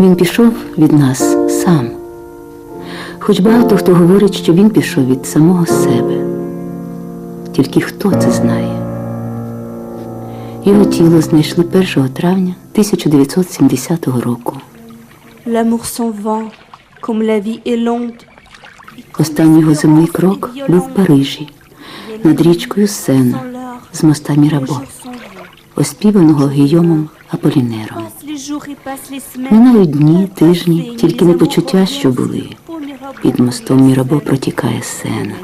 Він пішов від нас сам. Хоч багато хто говорить, що він пішов від самого себе. Тільки хто це знає? Його тіло знайшли 1 травня 1970 року. Останній його земний крок був в Парижі, над річкою Сена, з моста Мірабо, оспіваного Гійомом Аполінером. Минають дні, тижні, тільки не почуття, що були. Під мостом Мірабо протікає сена.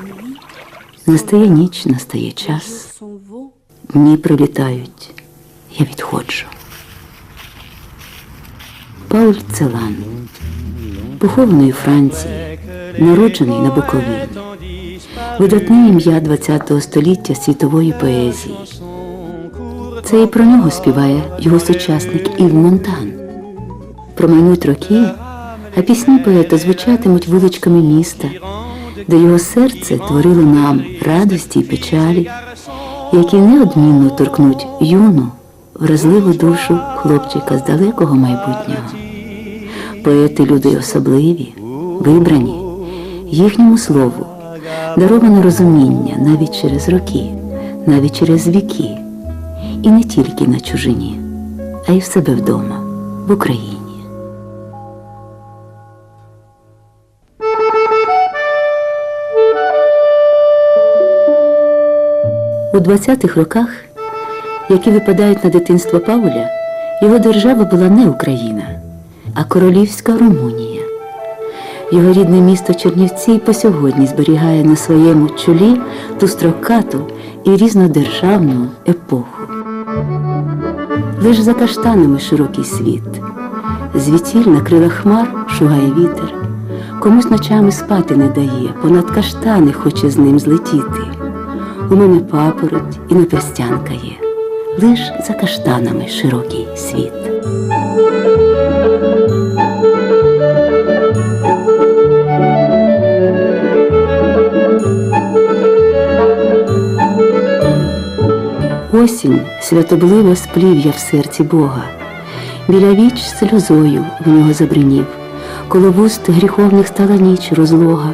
Настає ніч, настає час. Дні пролітають, я відходжу. Пауль Целан, похований у Франції, народжений на Буковині. Видатне ім'я ХХ століття світової поезії. Це і про нього співає його сучасник Ів Монтан. Промайнуть роки, а пісні поета звучатимуть вуличками міста, де його серце творило нам радості й печалі, які неодмінно торкнуть юну, вразливу душу хлопчика з далекого майбутнього. Поети люди особливі, вибрані, їхньому слову даровано розуміння навіть через роки, навіть через віки, і не тільки на чужині, а й в себе вдома, в Україні. У 20-х роках, які випадають на дитинство Пауля, його держава була не Україна, а королівська Румунія. Його рідне місто Чернівці по сьогодні зберігає на своєму чолі ту строкату і різнодержавну епоху. Лиш за каштанами широкий світ, звітіль на крилах хмар шугає вітер, комусь ночами спати не дає, понад каштани хоче з ним злетіти. У мене папороть і наперстянка є, лиш за каштанами широкий світ. Осінь святобливо сплів я в серці Бога. Біля віч сльозою в нього забринів, коло вуст гріховних стала ніч розлога,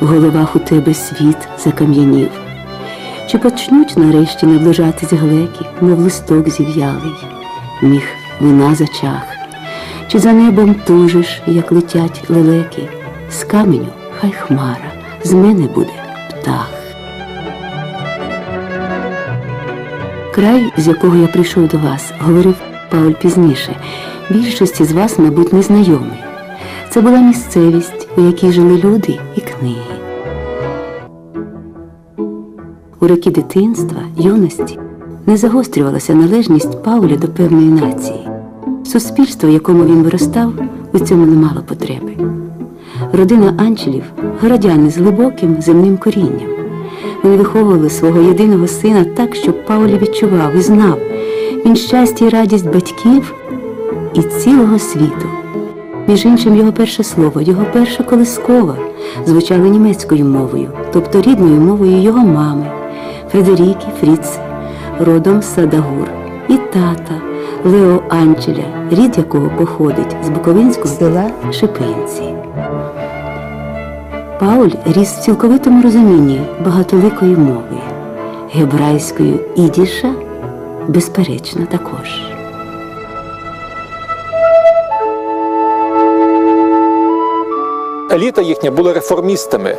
в головах у тебе світ закам'янів. Чи почнуть нарешті наближатись глеки, мов листок зів'ялий, міг вина зачах, чи за небом тужиш, як летять лелеки, з каменю хай хмара, з мене буде птах. Край, з якого я прийшов до вас, говорив Пауль пізніше, більшості з вас, мабуть, незнайомий. Це була місцевість, у якій жили люди і книги. У роки дитинства, юності не загострювалася належність Пауля до певної нації. Суспільство, в якому він виростав, у цьому не мало потреби. Родина Анчелів городяни з глибоким земним корінням. Вони виховували свого єдиного сина так, щоб Пауля відчував і знав він щастя і радість батьків і цілого світу. Між іншим, його перше слово, його перша колискова звучало німецькою мовою, тобто рідною мовою його мами Фредеріки Фріц, родом з Садагур, і тата Лео Анчеля, рід якого походить з Буковинського села Шипинці. Пауль ріс в цілковитому розумінні багатоликої мови, гебрайською ідіша, безперечно, також. еліта їхня була реформістами.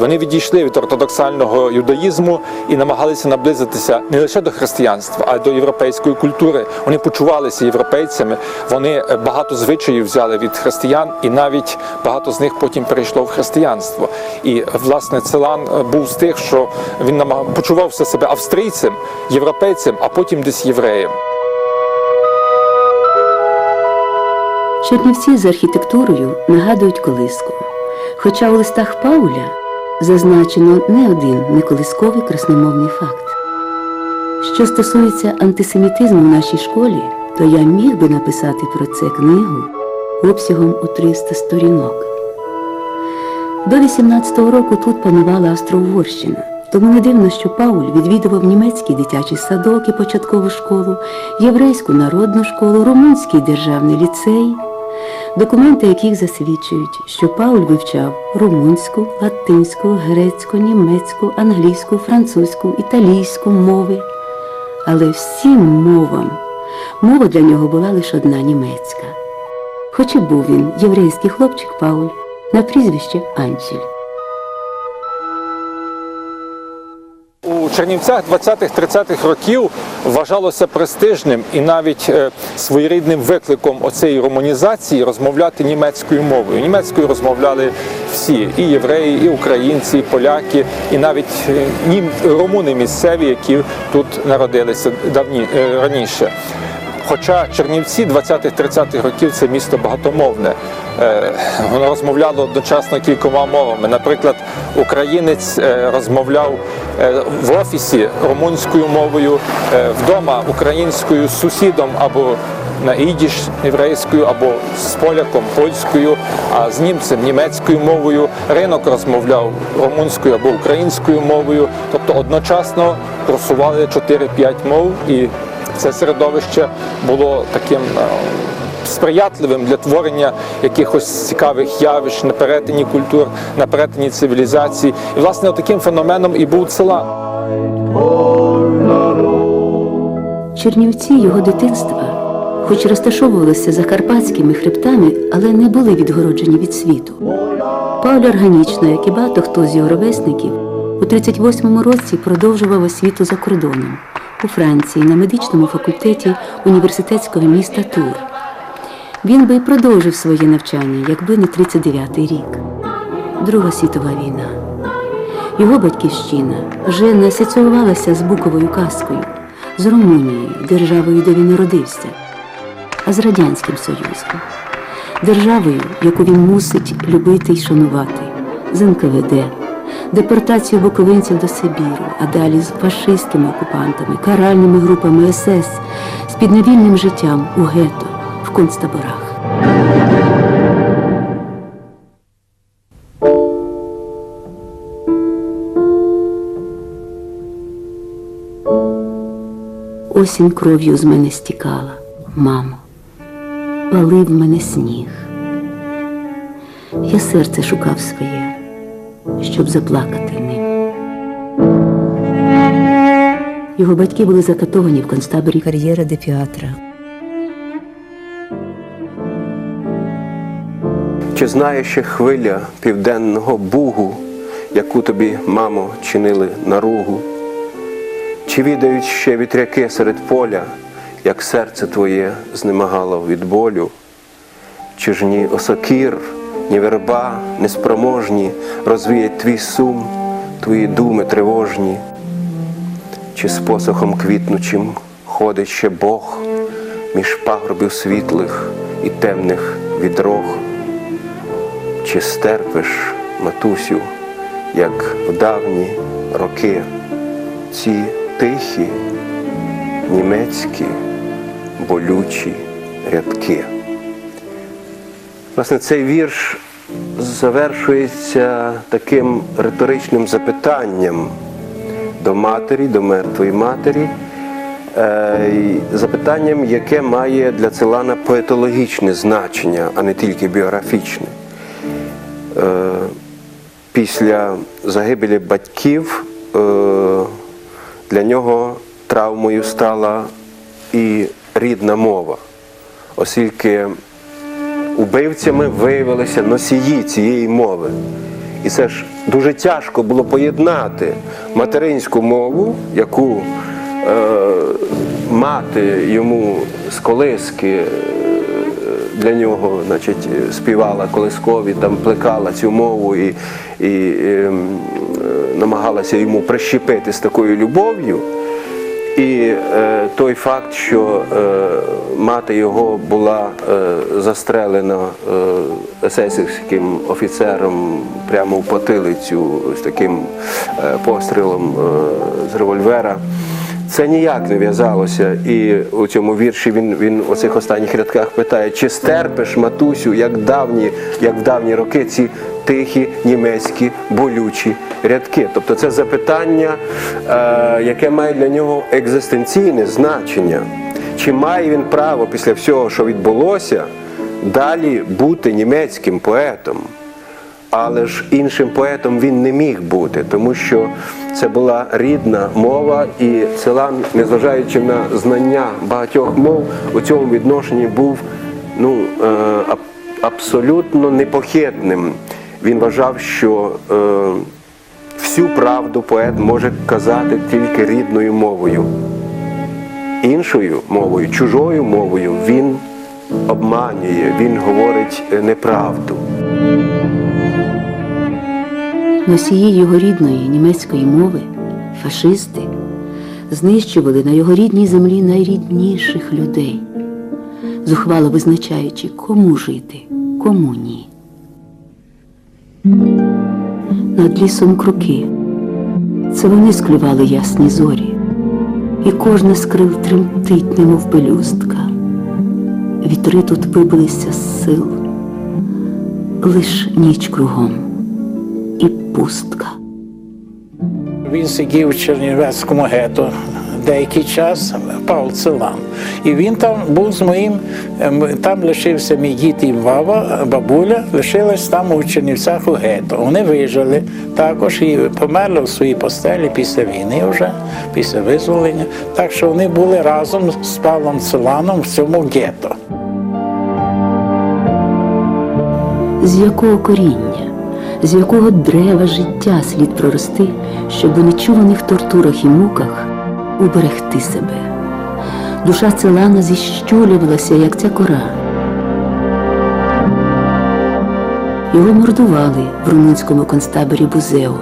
Вони відійшли від ортодоксального юдаїзму і намагалися наблизитися не лише до християнства, а й до європейської культури. Вони почувалися європейцями. Вони багато звичаїв взяли від християн, і навіть багато з них потім перейшло в християнство. І власне Целан е, був з тих, що він почувався себе австрійцем, європейцем, а потім десь євреєм. Чернівці з архітектурою нагадують колиску. Хоча у листах Пауля зазначено не один неколисковий красномовний факт. Що стосується антисемітизму в нашій школі, то я міг би написати про це книгу обсягом у 300 сторінок. До 18-го року тут панувала Австро-Угорщина, тому не дивно, що Пауль відвідував німецький дитячий садок і початкову школу, єврейську народну школу, румунський державний ліцей, документи яких засвідчують, що Пауль вивчав румунську, латинську, грецьку, німецьку, англійську, французьку, італійську мови. Але всім мовам мова для нього була лише одна німецька. Хоч і був він єврейський хлопчик Пауль на прізвище Анчель. У Чернівцях 20-30-х років вважалося престижним і навіть е, своєрідним викликом оцеї романізації розмовляти німецькою мовою. Німецькою розмовляли всі і євреї, і українці, і поляки, і навіть е, румуни місцеві, які тут народилися давні е, раніше. Хоча Чернівці 20-30-х років це місто багатомовне. Е, Воно розмовляло одночасно кількома мовами. Наприклад, українець е, розмовляв е, в офісі румунською мовою, вдома українською з сусідом або на ідіш єврейською, або з поляком польською, а з німцем німецькою мовою. Ринок розмовляв румунською або українською мовою. Тобто одночасно просували 4-5 мов і це середовище було таким е, сприятливим для творення якихось цікавих явищ на перетині культур, на перетині цивілізацій. І власне таким феноменом і був села. Чернівці його дитинства, хоч розташовувалися за карпатськими хребтами, але не були відгороджені від світу. Пауль органічно, як і багато хто з його ровесників, у 38-му році продовжував освіту за кордоном у Франції на медичному факультеті університетського міста Тур. Він би продовжив своє навчання, якби не 39-й рік. Друга світова війна. Його батьківщина вже не асоціювалася з Буковою казкою, з Румунією, державою, де він народився, а з Радянським Союзом, державою, яку він мусить любити й шанувати, з НКВД, депортацію буковинців до Сибіру, а далі з фашистськими окупантами, каральними групами СС, з підневільним життям у гетто, в концтаборах. Осінь кров'ю з мене стікала, мамо, палив мене сніг. Я серце шукав своє, щоб заплакати ним. Його батьки були закатовані в концтаборі кар'єра де Піатра. Чи знає ще хвиля південного бугу, яку тобі, мамо, чинили наругу? Чи відають ще вітряки серед поля, як серце твоє знемагало від болю? Чи ж ні осокір, ні верба неспроможні розвіять твій сум, твої думи тривожні? Чи з посохом квітнучим ходить ще Бог між пагорбів світлих і темних відрог? Чи стерпиш, матусю, як в давні роки, ці тихі, німецькі, болючі рядки? Власне, цей вірш завершується таким риторичним запитанням до матері, до мертвої матері, е, запитанням, яке має для Целана поетологічне значення, а не тільки біографічне. Е, Після загибелі батьків е, для нього травмою стала і рідна мова, оскільки убивцями виявилися носії цієї мови. І це ж дуже тяжко було поєднати материнську мову, яку е, мати йому з колиски е, для нього значить, співала колискові, там плекала цю мову і, і ем, е, намагалася йому прищепити з такою любов'ю. І е, той факт, що е, мати його була е, застрелена е, есесівським офіцером прямо в потилицю з таким е, пострілом е, з револьвера. Це ніяк не в'язалося. І у цьому вірші він, він у цих останніх рядках питає: чи стерпиш, матусю, як давні, як в давні роки ці тихі німецькі болючі рядки? Тобто це запитання, е, яке має для нього екзистенційне значення. Чи має він право після всього, що відбулося, далі бути німецьким поетом? Але ж іншим поетом він не міг бути, тому що це була рідна мова, і Целан, незважаючи на знання багатьох мов, у цьому відношенні був ну, е, абсолютно непохитним. Він вважав, що е, всю правду поет може казати тільки рідною мовою. Іншою мовою, чужою мовою він обманює, він говорить е, неправду. Носії його рідної німецької мови, фашисти, знищували на його рідній землі найрідніших людей, зухвало визначаючи, кому жити, кому ні. Над лісом круки. Це вони склювали ясні зорі, і кожна з крил тремтить, немов пелюстка. Вітри тут вибилися з сил, лиш ніч кругом пустка. Він сидів в Чернівецькому гетто деякий час, Павло Целан. І він там був з моїм, ем, там лишився мій дід і баба, бабуля, лишилась там у Чернівцях у гетто. Вони вижили також і померли в своїй постелі після війни вже, після визволення. Так що вони були разом з Павлом Целаном в цьому гетто. З якого коріння, з якого дерева життя слід прорости, щоб у нечуваних тортурах і муках уберегти себе. Душа Целана зіщулювалася, як ця кора. Його мордували в румунському концтаборі Бузео,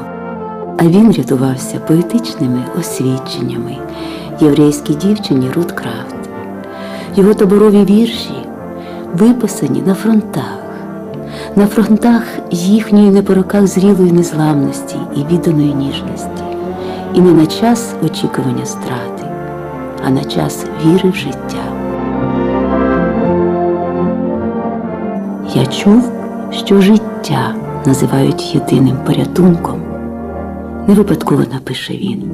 а він рятувався поетичними освідченнями єврейській дівчині Рут Крафт. Його таборові вірші виписані на фронтах, на фронтах їхньої не по роках зрілої незламності і відданої ніжності, і не на час очікування страти, а на час віри в життя. Я чув, що життя називають єдиним порятунком. Не випадково напише він.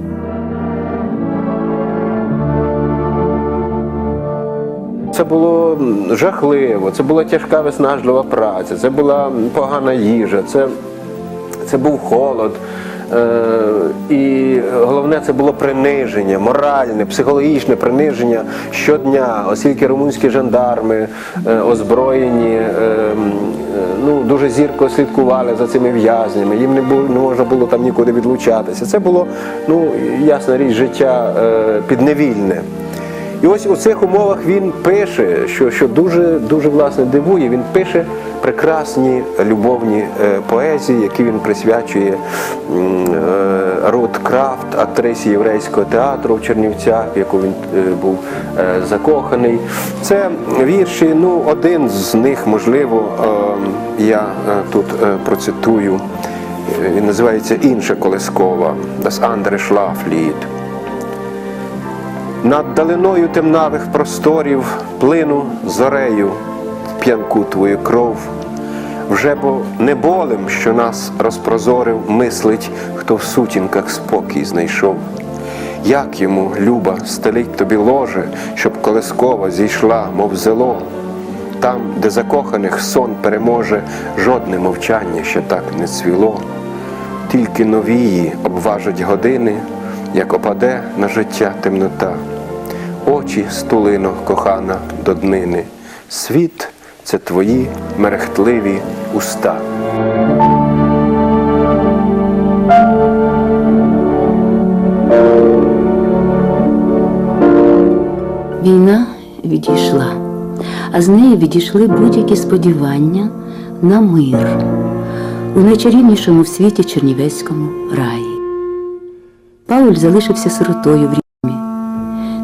Це було жахливо, це була тяжка виснажлива праця, це була погана їжа, це, це був холод. Е, і головне, це було приниження, моральне, психологічне приниження щодня, оскільки румунські жандарми е, озброєні, е, ну, дуже зірко слідкували за цими в'язнями, їм не, було, не можна було там нікуди відлучатися. Це було, ну, ясна річ, життя підневільне. І ось у цих умовах він пише, що, що дуже, дуже власне дивує, він пише прекрасні любовні е, поезії, які він присвячує е, Рут Крафт, актрисі єврейського театру в Чернівцях, в яку він е, був закоханий. Це вірші, ну, один з них, можливо, е, я тут процитую. Він називається Інша колескова Das Schlaflied. Над далиною темнавих просторів плину зорею в п'янку твою кров. Вже бо не болем, що нас розпрозорив, мислить, хто в сутінках спокій знайшов. Як йому, люба, стелить тобі ложе, щоб колескова зійшла, мов зело. Там, де закоханих сон переможе, жодне мовчання ще так не цвіло. Тільки новії обважать години, як опаде на життя темнота. Очі стулино, кохана до днини. Світ це твої мерехтливі уста. Війна відійшла, а з нею відійшли будь-які сподівання на мир у найчарівнішому в світі Чернівецькому раї. Пауль залишився сиротою в Римі,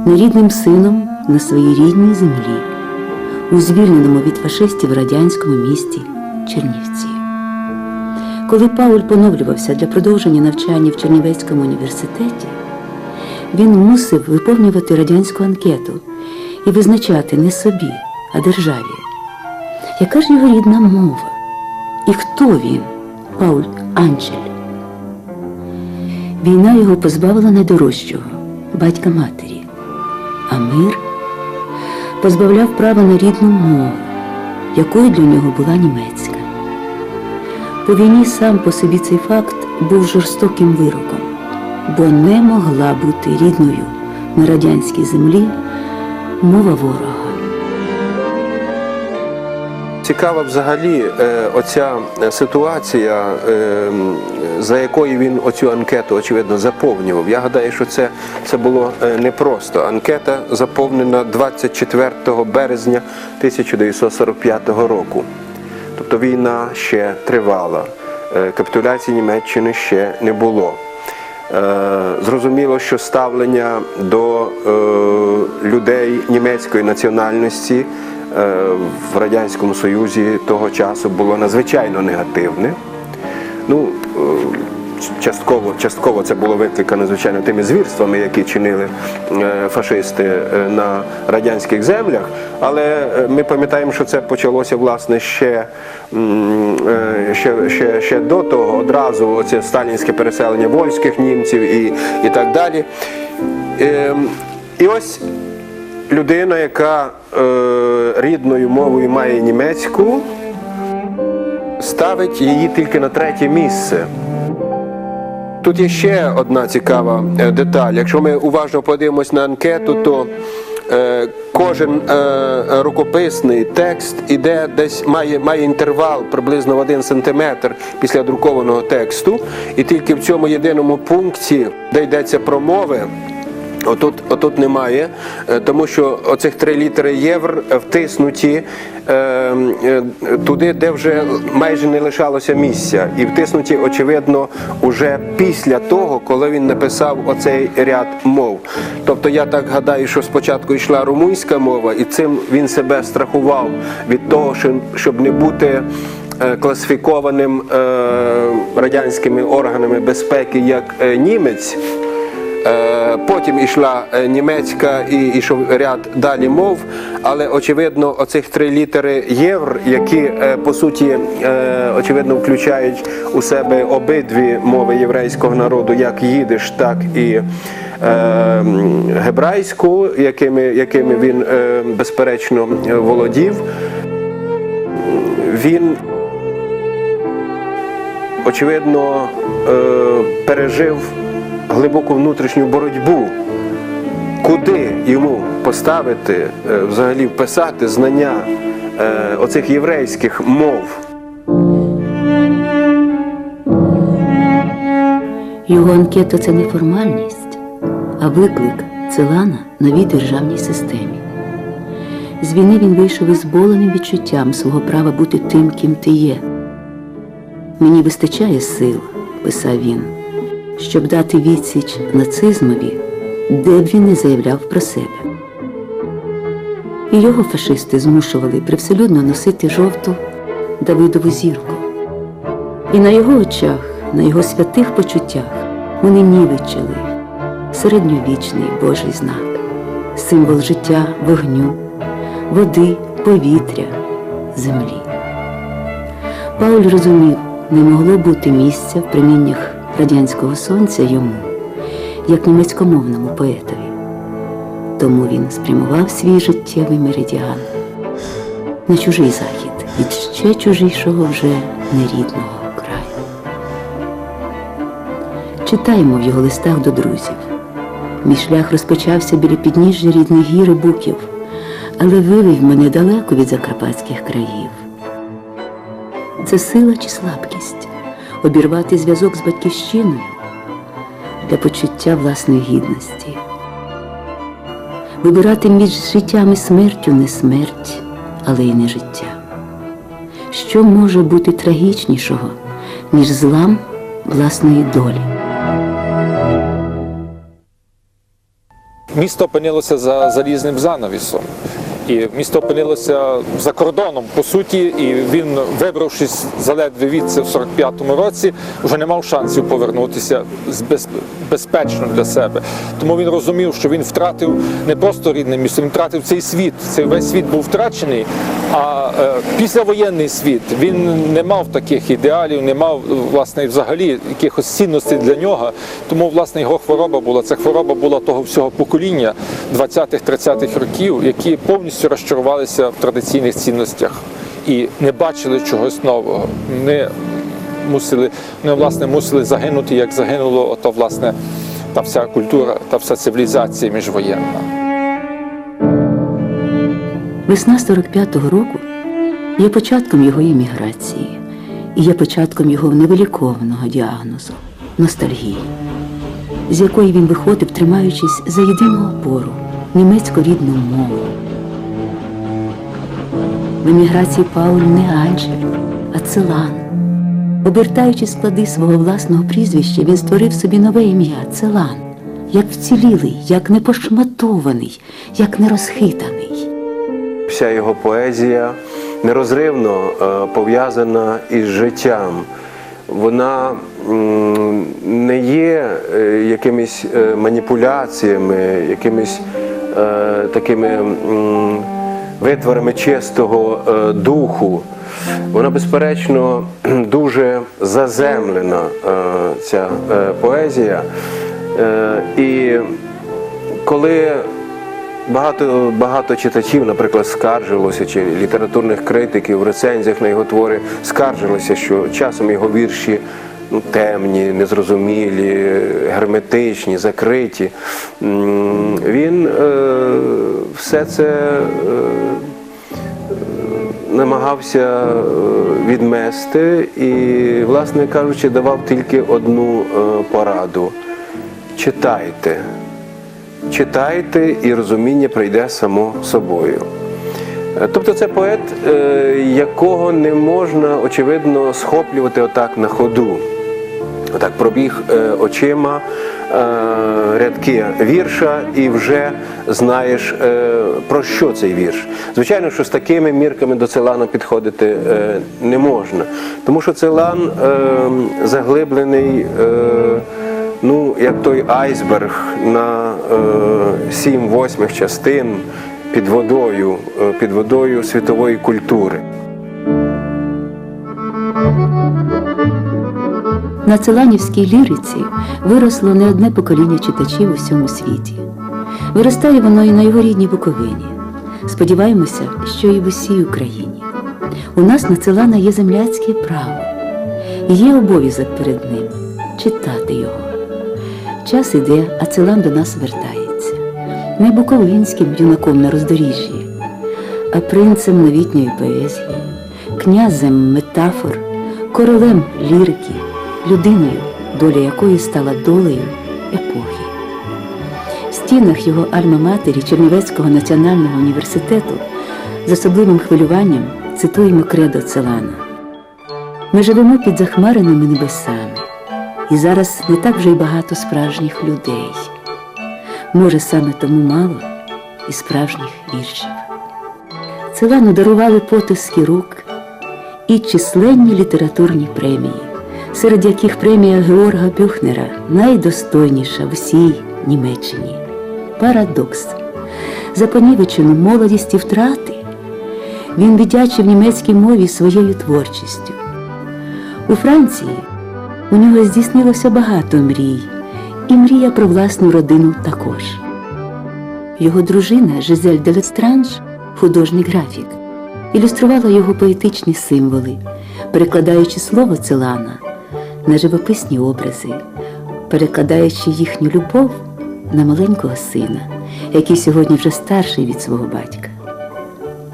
нерідним сином на своїй рідній землі, у звільненому від фашистів радянському місті Чернівці. Коли Пауль поновлювався для продовження навчання в Чернівецькому університеті, він мусив виповнювати радянську анкету і визначати не собі, а державі. Яка ж його рідна мова? І хто він, Пауль Анчель? Війна його позбавила найдорожчого батька матері, а мир позбавляв права на рідну мову, якою для нього була німецька. По війні сам по собі цей факт був жорстоким вироком, бо не могла бути рідною на радянській землі мова ворога. Цікава взагалі е, оця е, ситуація, е, за якою він оцю анкету, очевидно, заповнював. Я гадаю, що це, це було непросто. Анкета заповнена 24 березня 1945 року. Тобто війна ще тривала, капітуляції Німеччини ще не було. Зрозуміло, що ставлення до людей німецької національності в Радянському Союзі того часу було надзвичайно негативне. Ну, е, частково, частково це було викликано, звичайно, тими звірствами, які чинили е, фашисти е, на радянських землях. Але е, ми пам'ятаємо, що це почалося власне ще, е, ще, ще, ще до того, одразу оце сталінське переселення вольських німців і, і так далі. Ем, І ось людина, яка е, рідною мовою має німецьку, ставить її тільки на третє місце. Тут є ще одна цікава е, деталь. Якщо ми уважно подивимось на анкету, то е, кожен е, рукописний текст іде десь має, має інтервал приблизно в один сантиметр після друкованого тексту, і тільки в цьому єдиному пункті, де йдеться про мови, Отут, отут немає, е, тому що оцих три літери євр втиснуті е, е, туди, де вже майже не лишалося місця, і втиснуті, очевидно, уже після того, коли він написав оцей ряд мов. Тобто я так гадаю, що спочатку йшла румунська мова, і цим він себе страхував від того, що- щоб не бути. е, Класифікованим радянськими органами безпеки як німець, Потім йшла е, німецька і йшов ряд далі мов, але очевидно, оцих три літери євр, які е, по суті е, очевидно включають у себе обидві мови єврейського народу, як їдиш, так і е, гебрайську, якими, якими він е, безперечно е, володів. Він очевидно е, пережив глибоку внутрішню боротьбу, куди йому поставити, е, взагалі вписати знання е, оцих єврейських мов. Його анкета це не формальність, а виклик Целана новій державній системі. З війни він вийшов із боленим відчуттям свого права бути тим, ким ти є. Мені вистачає сил, писав він, щоб дати відсіч нацизмові, де б він не заявляв про себе. І його фашисти змушували привселюдно носити жовту Давидову зірку. І на його очах, на його святих почуттях вони нівечили середньовічний Божий знак, символ життя вогню, води, повітря, землі. Пауль розумів, не могло бути місця в проміннях радянського сонця йому, як німецькомовному поетові. Тому він спрямував свій життєвий меридіан на чужий захід від ще чужішого вже нерідного краю. Читаємо в його листах до друзів. Мій шлях розпочався біля підніжжя рідних гір і буків, але вивів мене далеко від закарпатських країв. Це сила чи слабкість обірвати зв'язок з батьківщиною для почуття власної гідності. Вибирати між життям і смертю не смерть, але й не життя. Що може бути трагічнішого, ніж злам власної долі? місто опинилося за залізним занавісом. І місто опинилося за кордоном, по суті, і він, вибравшись заледве відси в 45-му році, вже не мав шансів повернутися безпечно для себе. Тому він розумів, що він втратив не просто рідне місто, він втратив цей світ. Цей весь світ був втрачений. А е, післявоєнний світ він не мав таких ідеалів, не мав власне взагалі якихось цінностей для нього. Тому власне його хвороба була. Це хвороба була того всього покоління 20-30-х років, які повністю розчарувалися в традиційних цінностях і не бачили чогось нового. Не мусили, вони власне мусили загинути, як загинуло ото власне та вся культура, та вся цивілізація міжвоєнна. Весна 45-го року є початком його еміграції і є початком його невиліковного діагнозу ностальгії, з якої він виходив, тримаючись за єдину опору німецьку рідну мову. В еміграції Пауль не Анджель, а Целан. Обертаючи склади свого власного прізвища, він створив собі нове ім'я Целан, як вцілілий, як непошматований, як нерозхитаний. Вся його поезія нерозривно е, пов'язана із життям. Вона не є е, якимись е, маніпуляціями, якимись такими витворами чистого е, духу. Вона, безперечно, дуже заземлена, е, ця е, поезія. І коли Багато, багато читачів, наприклад, скаржилося, чи літературних критиків в рецензіях на його твори скаржилися, що часом його вірші ну, темні, незрозумілі, герметичні, закриті. Він е, все це е, намагався е, відмести і, власне кажучи, давав тільки одну е, пораду: читайте. Читайте і розуміння прийде само собою. Е, Тобто це поет, якого не можна, очевидно, схоплювати отак на ходу. Отак пробіг е, очима е, рядки вірша і вже знаєш, е, про що цей вірш. Звичайно, що з такими мірками до Целана підходити не можна, тому що Целан е, заглиблений. Ну, як той айсберг на е, сім восьмих частин під водою, під водою світової культури. На целанівській ліриці виросло не одне покоління читачів у всьому світі. Виростає воно і на його рідній Буковині. Сподіваємося, що і в усій Україні. У нас на Целана є земляцьке право, є обов'язок перед ним читати його. Час іде, а Целан до нас вертається. Не буковинським юнаком на роздоріжжі, а принцем новітньої поезії, князем метафор, королем лірики, людиною, доля якої стала долею епохи. В стінах його альма-матері Чернівецького національного університету з особливим хвилюванням цитуємо кредо Целана. Ми живемо під захмареними небесами, і зараз не так вже й багато справжніх людей. Може, саме тому мало і справжніх віршів. Целану дарували потиски рук і численні літературні премії, серед яких премія Георга Бюхнера найдостойніша в усій Німеччині. Парадокс. За понівечену молодість і втрати він віддячив німецькій мові своєю творчістю. У Франції у нього здійснилося багато мрій, і мрія про власну родину також. Його дружина Жизель де Лестранж, художній графік, ілюструвала його поетичні символи, перекладаючи слово Целана на живописні образи, перекладаючи їхню любов на маленького сина, який сьогодні вже старший від свого батька.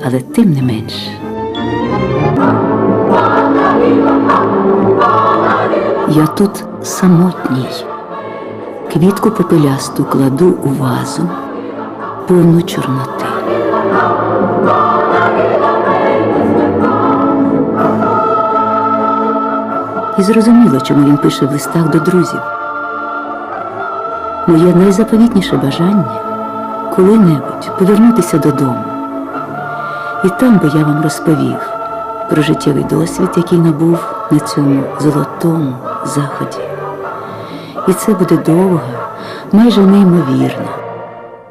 Але тим не менш. Я тут самотній. Квітку попелясту кладу у вазу, повну чорноти. І зрозуміло, чому він пише в листах до друзів. Моє найзаповітніше бажання коли-небудь повернутися додому. І там би я вам розповів про життєвий досвід, який набув на цьому золотому заході. І це буде довга, майже неймовірна,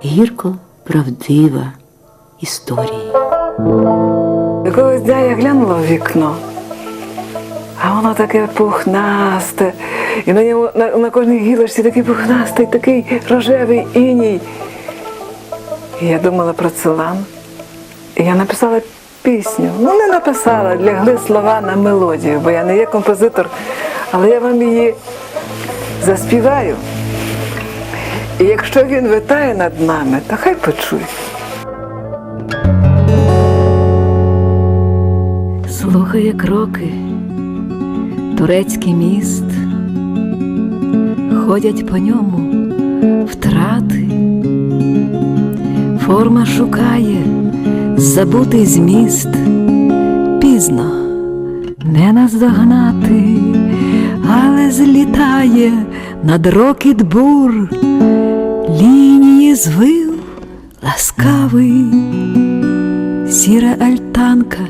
гірко правдива історія. Якогось дня я глянула в вікно, а воно таке пухнасте. І на ньому на, на кожній гілочці такий пухнастий, такий рожевий іній. І я думала про Целан. І я написала пісню. Ну, не написала, лягли слова на мелодію, бо я не є композитор, але я вам її заспіваю. І якщо він витає над нами, то хай почує. Слухає кроки, турецький міст, ходять по ньому втрати, форма шукає забутий зміст, пізно не наздогнати, але злітає над рокіт бур, лінії звив ласкавий, сіра альтанка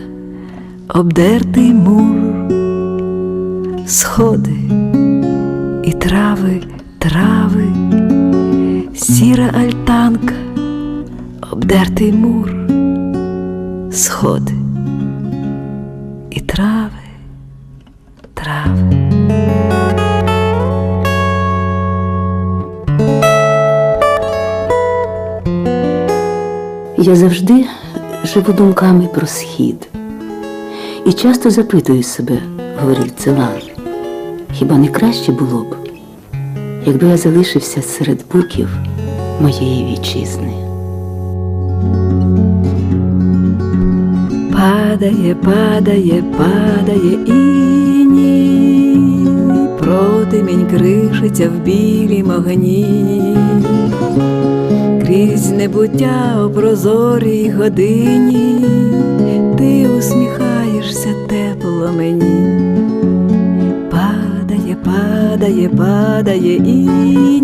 обдертий мур, сходи і трави, трави, сіра альтанка, обдертий мур, сходи і трави, трави. Я завжди живу думками про схід. І часто запитую себе, говорив Целан, хіба не краще було б, якби я залишився серед буків моєї вітчизни. Падає, падає, падає іні, протимінь кришиться в білім огні, крізь небуття у прозорій годині, ти усміхаєшся тепло мені. Падає, падає, падає іні,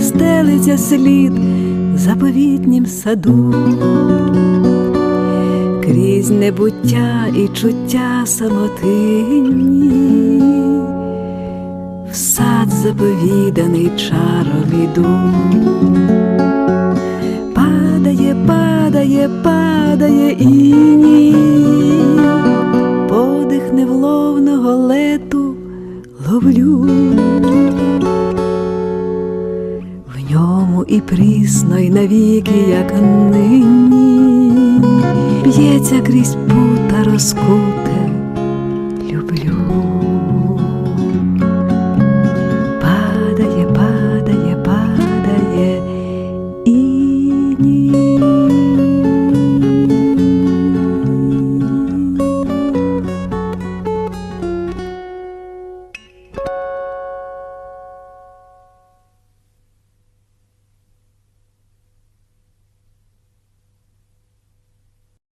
стелиться слід в заповітнім саду. Крізь небуття і чуття самотині, в сад заповіданий чаром іду. Падає, падає, падає іні, подих невловного лету ловлю. В ньому і прісно, і навіки, як нині, б'ється крізь пута розкуте, люблю.